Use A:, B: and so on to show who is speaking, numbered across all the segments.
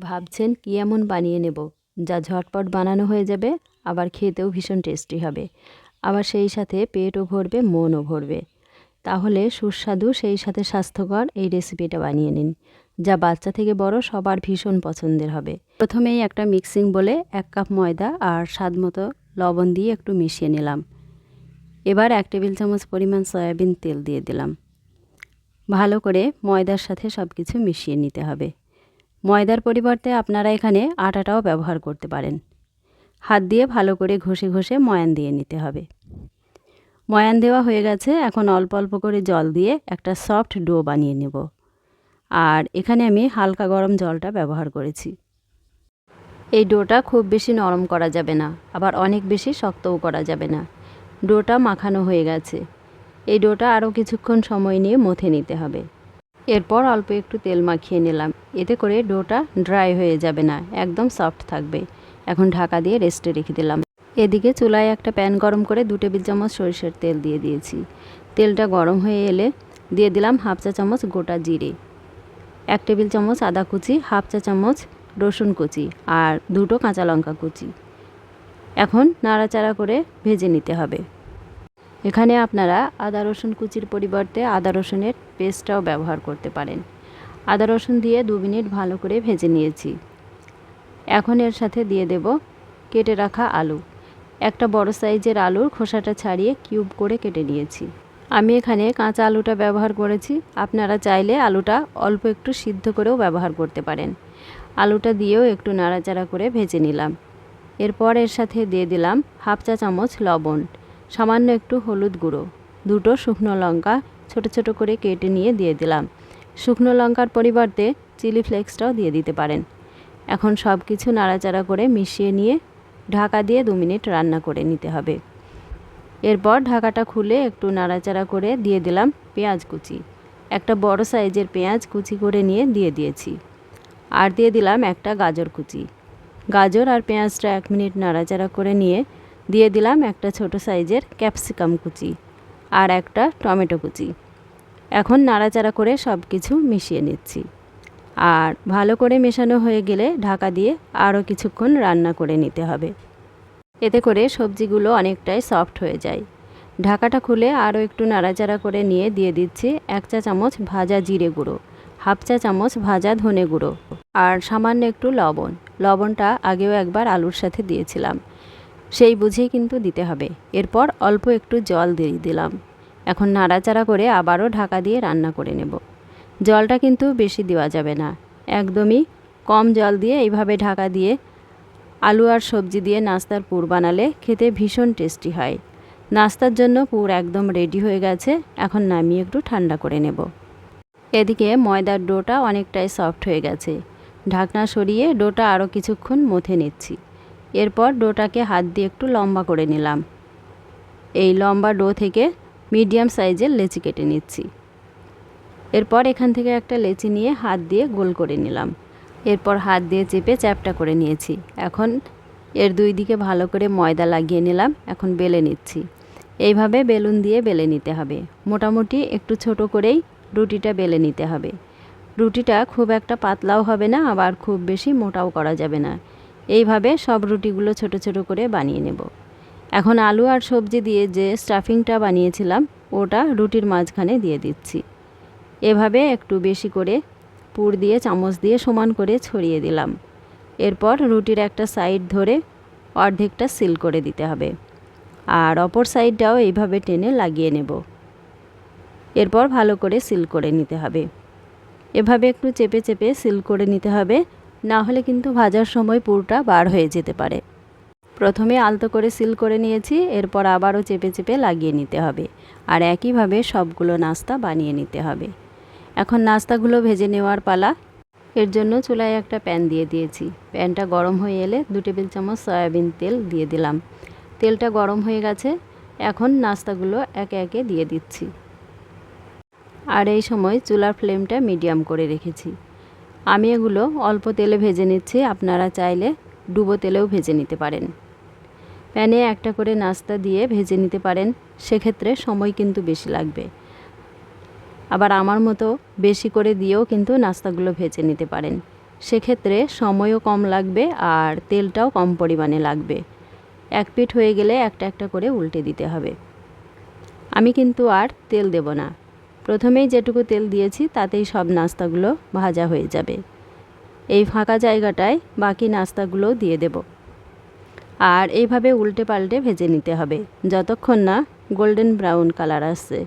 A: ভাবছেন কী এমন বানিয়ে নেব, যা ঝটপট বানানো হয়ে যাবে, আবার খেতেও ভীষণ টেস্টি হবে। আবার সেই সাথে পেটও ভরবে, মনও ভরবে। তাহলে সুস্বাদু, সেই সাথে স্বাস্থ্যকর এই রেসিপিটা বানিয়ে নিন, যা বাচ্চা থেকে বড় সবার ভীষণ পছন্দের হবে। প্রথমেই একটা মিক্সিং বলে এক কাপ ময়দা আর স্বাদ মতো লবণ দিয়ে একটু মিশিয়ে নিলাম। এবার এক টেবিল চামচ পরিমাণ সয়াবিন তেল দিয়ে দিলাম। ভালো করে ময়দার সাথে সব কিছু মিশিয়ে নিতে হবে। ময়দার পরিবর্তে আপনারা এখানে আটাটাও ব্যবহার করতে পারেন। হাত দিয়ে ভালো করে ঘষে ঘষে ময়ান দিয়ে নিতে হবে। ময়ান দেওয়া হয়ে গেছে, এখন অল্প অল্প করে জল দিয়ে একটা সফট ডো বানিয়ে নেব। আর এখানে আমি হালকা গরম জলটা ব্যবহার করেছি। এই ডোটা খুব বেশি নরম করা যাবে না, আবার অনেক বেশি শক্তও করা যাবে না। ডোটা মাখানো হয়ে গেছে। এই ডোটা আরও কিছুক্ষণ সময় নিয়ে মথে নিতে হবে। এরপর অল্প একটু তেল মাখিয়ে নিলাম। এতে করে ডোটা ড্রাই হয়ে যাবে না, একদম সফট থাকবে। এখন ঢাকা দিয়ে রেস্টে রেখে দিলাম। এদিকে চুলায় একটা প্যান গরম করে দু টেবিল চামচ সরিষার তেল দিয়ে দিয়েছি। তেলটা গরম হয়ে এলে দিয়ে দিলাম হাফ চা চামচ গোটা জিরে, এক টেবিল চামচ আদা কুচি, হাফ চা চামচ রসুন কুচি আর দুটো কাঁচা লঙ্কা কুচি। এখন নাড়াচাড়া করে ভেজে নিতে হবে। এখানে আপনারা আদা, রসুন কুচির পরিবর্তে আদা, রসুনের পেস্টটাও ব্যবহার করতে পারেন। আদা, রসুন দিয়ে দু মিনিট ভালো করে ভেজে নিয়েছি। এখন এর সাথে দিয়ে দেব কেটে রাখা আলু। একটা বড় সাইজের আলুর খোসাটা ছাড়িয়ে কিউব করে কেটে নিয়েছি। আমি এখানে কাঁচা আলুটা ব্যবহার করেছি। আপনারা চাইলে আলুটা অল্প একটু সিদ্ধ করেও ব্যবহার করতে পারেন। আলুটা দিয়েও একটু নাড়াচাড়া করে ভেজে নিলাম। এরপর এর সাথে দিয়ে দিলাম হাফ চা চামচ লবণ। সামান্য একটু হলুদ গুঁড়ো, দুটো শুকনো লঙ্কা ছোট ছোট করে কেটে নিয়ে দিয়ে দিলাম। শুকনো লঙ্কার পরিবর্তে চিলি ফ্লেক্সটাও দিয়ে দিতে পারেন। এখন সব কিছু নাড়াচাড়া করে মিশিয়ে নিয়ে ঢাকা দিয়ে দু মিনিট রান্না করে নিতে হবে। এরপর ঢাকাটা খুলে একটু নাড়াচাড়া করে দিয়ে দিলাম পেঁয়াজ কুচি। একটা বড় সাইজের পেঁয়াজ কুচি করে নিয়ে দিয়ে দিয়েছি। আর দিয়ে দিলাম একটা গাজর কুচি। গাজর আর পেঁয়াজটা এক মিনিট নাড়াচাড়া করে নিয়ে দিয়ে দিলাম একটা ছোট সাইজের ক্যাপসিকাম কুচি আর একটা টমেটো কুচি। এখন নাড়াচাড়া করে সব কিছু মিশিয়ে নিচ্ছি। আর ভালো করে মেশানো হয়ে গেলে ঢাকা দিয়ে আরও কিছুক্ষণ রান্না করে নিতে হবে। এতে করে সবজিগুলো অনেকটাই সফট হয়ে যায়। ঢাকাটা খুলে আরও একটু নাড়াচাড়া করে নিয়ে দিয়ে দিচ্ছি এক চা চামচ ভাজা জিরে গুঁড়ো, হাফ চা চামচ ভাজা ধনে গুঁড়ো আর সামান্য একটু লবণ। লবণটা আগেও একবার আলুর সাথে দিয়েছিলাম। সেই বুঝেই কিন্তু দিতে হবে। এরপর অল্প একটু জল দিয়ে দিলাম। এখন নাড়াচাড়া করে আবারও ঢাকা দিয়ে রান্না করে নেব। জলটা কিন্তু বেশি দেওয়া যাবে না। একদমই কম জল দিয়ে এইভাবে ঢাকা দিয়ে আলু আর সবজি দিয়ে নাস্তার পুর বানালে খেতে ভীষণ টেস্টি হয়। নাস্তার জন্য পুর একদম রেডি হয়ে গেছে। এখন নামিয়ে একটু ঠান্ডা করে নেব। এদিকে ময়দার ডোটা অনেকটাই সফট হয়ে গেছে। ঢাকনা সরিয়ে ডোটা আরও কিছুক্ষণ মথে নিচ্ছি। এরপর ডোটাকে হাত দিয়ে একটু লম্বা করে নিলাম। এই লম্বা ডো থেকে মিডিয়াম সাইজের লেচি কেটে নিচ্ছি। এরপর এখান থেকে একটা লেচি নিয়ে হাত দিয়ে গোল করে নিলাম। এরপর হাত দিয়ে চেপে চ্যাপটা করে নিয়েছি। এখন এর দুই দিকে ভালো করে ময়দা লাগিয়ে নিলাম। এখন বেলে নিচ্ছি। এইভাবে বেলুন দিয়ে বেলে নিতে হবে। মোটামুটি একটু ছোট করেই রুটিটা বেলে নিতে হবে। রুটিটা খুব একটা পাতলাও হবে না, আবার খুব বেশি মোটাও করা যাবে না। এইভাবে সব রুটিগুলো ছোট ছোট করে বানিয়ে নেব। এখন আলু আর সবজি দিয়ে যে স্টাফিংটা বানিয়েছিলাম, ওটা রুটির মাঝখানে দিয়ে দিচ্ছি। এভাবে একটু বেশি করে পুর দিয়ে, চামচ দিয়ে সমান করে ছড়িয়ে দিলাম। এরপর রুটির একটা সাইড ধরে অর্ধেকটা সিল করে দিতে হবে। আর অপর সাইডটাও এইভাবে টেনে লাগিয়ে নেব। এরপর ভালো করে সিল করে নিতে হবে। এভাবে একটু চেপে চেপে সিল করে নিতে হবে। না হলে কিন্তু ভাজার সময় পুরটা বার হয়ে যেতে পারে। প্রথমে আলতো করে সিল করে নিয়েছি, এরপর আবারও চেপে চেপে লাগিয়ে নিতে হবে। আর একইভাবে সবগুলো নাস্তা বানিয়ে নিতে হবে। এখন নাস্তাগুলো ভেজে নেওয়ার পালা। এর জন্য চুলায় একটা প্যান দিয়ে দিয়েছি। প্যানটা গরম হয়ে এলে দু টেবিল চামচ সয়াবিন তেল দিয়ে দিলাম। তেলটা গরম হয়ে গেছে, এখন নাস্তাগুলো একে একে দিয়ে দিচ্ছি। আর এই সময় চুলার ফ্লেমটা মিডিয়াম করে রেখেছি। আমি এগুলো অল্প তেলে ভেজে নিচ্ছি, আপনারা চাইলে ডুবো তেলেও ভেজে নিতে পারেন। প্যানে একটা করে নাস্তা দিয়ে ভেজে নিতে পারেন, সেক্ষেত্রে সময় কিন্তু বেশি লাগবে। আবার আমার মতো বেশি করে দিয়েও কিন্তু নাস্তাগুলো ভেজে নিতে পারেন। সেক্ষেত্রে সময়ও কম লাগবে আর তেলটাও কম পরিমাণে লাগবে। এক পিঠ হয়ে গেলে একটা একটা করে উল্টে দিতে হবে। আমি কিন্তু আর তেল দেব না। প্রথমেই যেটুকু তেল দিয়েছি, তাতেই সব নাস্তাগুলো ভাজা হয়ে যাবে। এই ফাঁকা জায়গাটায় বাকি নাস্তাগুলোও দিয়ে দেব। আর এইভাবে উল্টে পাল্টে ভেজে নিতে হবে, যতক্ষণ না গোল্ডেন ব্রাউন কালার আসছে।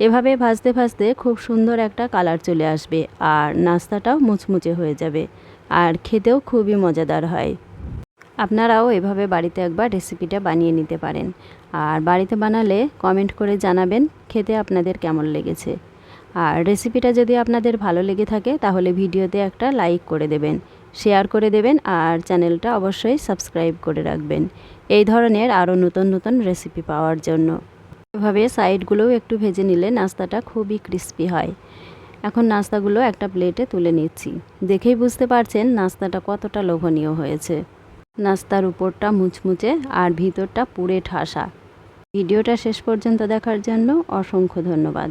A: এভাবে ভাজতে ভাজতে খুব সুন্দর একটা কালার চলে আসবে, আর নাস্তাটাও মুচমুচে হয়ে যাবে, আর খেতেও খুবই মজাদার হয়। আপনারাও এভাবে বাড়িতে একবার রেসিপিটা বানিয়ে নিতে পারেন। আর বাড়িতে বানালে কমেন্ট করে জানাবেন খেতে আপনাদের কেমন লেগেছে। আর রেসিপিটা যদি আপনাদের ভালো লেগে থাকে, তাহলে ভিডিওতে একটা লাইক করে দেবেন, শেয়ার করে দেবেন, আর চ্যানেলটা অবশ্যই সাবস্ক্রাইব করে রাখবেন। এই ধরনের আরও নতুন নতুন রেসিপি পাওয়ার জন্য। এভাবে সাইডগুলোও একটু ভেজে নিলে নাস্তাটা খুবই ক্রিস্পি হয়। এখন নাস্তাগুলো একটা প্লেটে তুলে নিচ্ছি। দেখেই বুঝতে পারছেন নাস্তাটা কতটা লোভনীয় হয়েছে। নাস্তার উপরটা মুচমুচে আর ভিতরটা পুড়ে ঠাসা। ভিডিওটা শেষ পর্যন্ত দেখার জন্য অসংখ্য ধন্যবাদ।